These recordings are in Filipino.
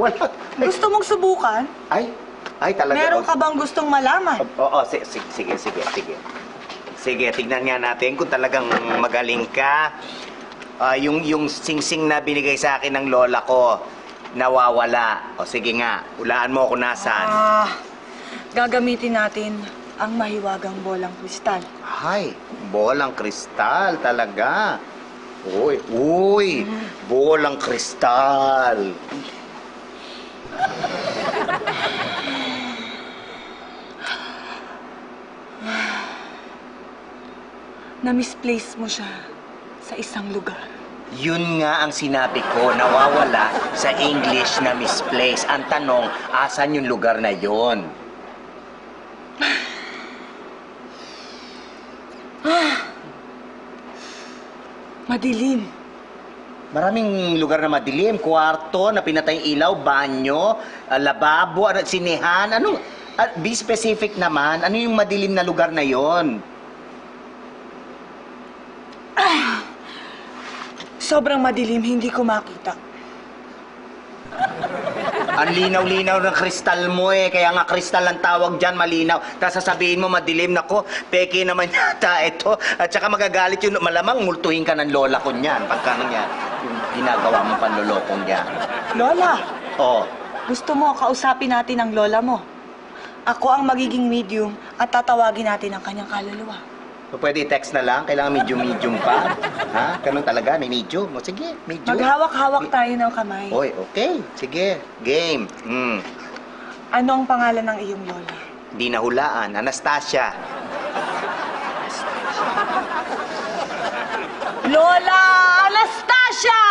Wala. Gusto mong subukan? Ay, ay talaga. Meron ka bang gustong malaman? Oo, sige, sige, sige, sige. Sige, tignan nga natin kung talagang magaling ka. Ah, yung, yung singsing na binigay sa akin ng lola ko, nawawala. O sige nga, ulaan mo kung nasaan. Ah, gagamitin natin ang mahiwagang bolang kristal. Ay, bolang kristal talaga. Uy, uy, bolang kristal. Na-misplace mo siya sa isang lugar. Yun nga ang sinabi ko, nawawala sa English na misplace. Ang tanong, asan yung lugar na yon? Madilim. Maraming lugar na madilim, kwarto, na pinatay ilaw, banyo, ah, lababo, ano, sinehan, ano? At be specific naman, ano yung madilim na lugar na yon? Sobrang madilim, hindi ko makita. Ang linaw-linaw ng kristal mo eh, kaya nga kristal ang tawag dyan, malinaw. Tapos sasabihin mo madilim, nako, peke naman yata ito. At saka magagalit yun, malamang multuhin ka ng lola ko niyan, pagka niya, yung ginagawa mo panlolokong niya. Lola, Oh, gusto mo kausapin natin ang lola mo. Ako ang magiging medium at tatawagin natin ang kanyang kaluluwa. So pwede text na lang, kailangan medium-medium pa. Ha? Ganun talaga, may medium. O sige, medium. Maghawak-hawak tayo ng kamay. Oy, okay. Sige, game. Hmm. Ano ang pangalan ng iyong lola? Di nahulaan. Anastasia. Lola Anastasia!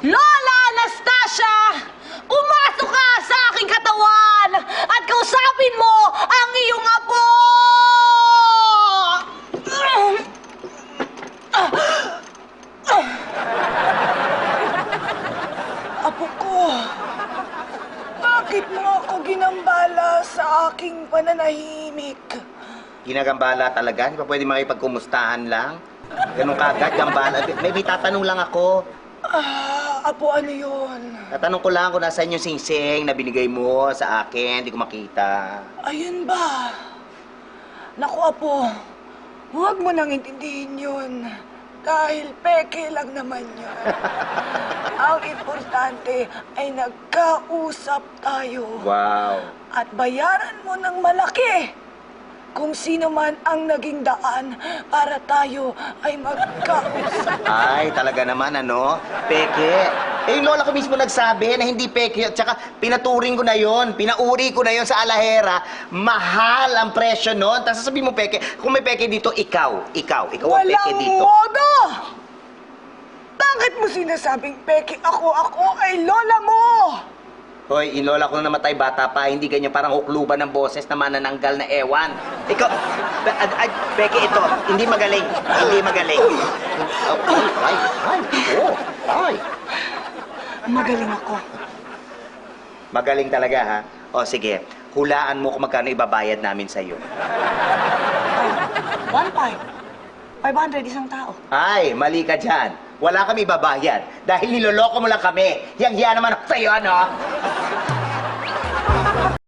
Lola Anastasia! Pumasok ka sa aking katawan at kausapin mo ang iyong apo! Apo ko, bakit mo ako ginambala sa aking pananahimik? Ginagambala talaga? Di ba pwede makipagkumustahan lang? Ganun kagad, gambala. May, may tatanong lang ako. Ah, apo ano yun? Tatanong ko lang kung nasaan yung singsing na binigay mo sa akin. Hindi ko makita. Ayun ba? Naku, Apo. Huwag mo nang intindihin yun. Dahil peke lang naman yun. Ang importante ay nagkausap tayo. Wow. At bayaran mo ng malaki kung sino man ang naging daan para tayo ay magkausap. Ay, talaga naman, ano? Peke. Eh, yung lola ko mismo nagsabi na hindi peke. Tsaka, pinaturing ko na yon, pinauri ko na yon sa alahera. Mahal ang presyo nun. Tapos sasabihin mo peke. Kung may peke dito, ikaw. Ikaw. Ikaw ang peke Walang dito. modo! Bakit mo sinasabing peke ako? Ako ay lola mo! Hoy, yung lola ko na namatay bata pa, hindi ganyan parang hukluban ng boses na manananggal na ewan. Ikaw, ba- ad- ad- peke ito, hindi magaling. Hindi magaling. Oh, ay, ay, oh, ay. Magaling ako. Magaling talaga, ha? O, sige. Hulaan mo kung magkano ibabayad namin sa'yo. One five. 500 isang tao. Ay, mali ka dyan. Wala kami babayad. Dahil niloloko mo lang kami. Yang hiya naman ako sa'yo, ano?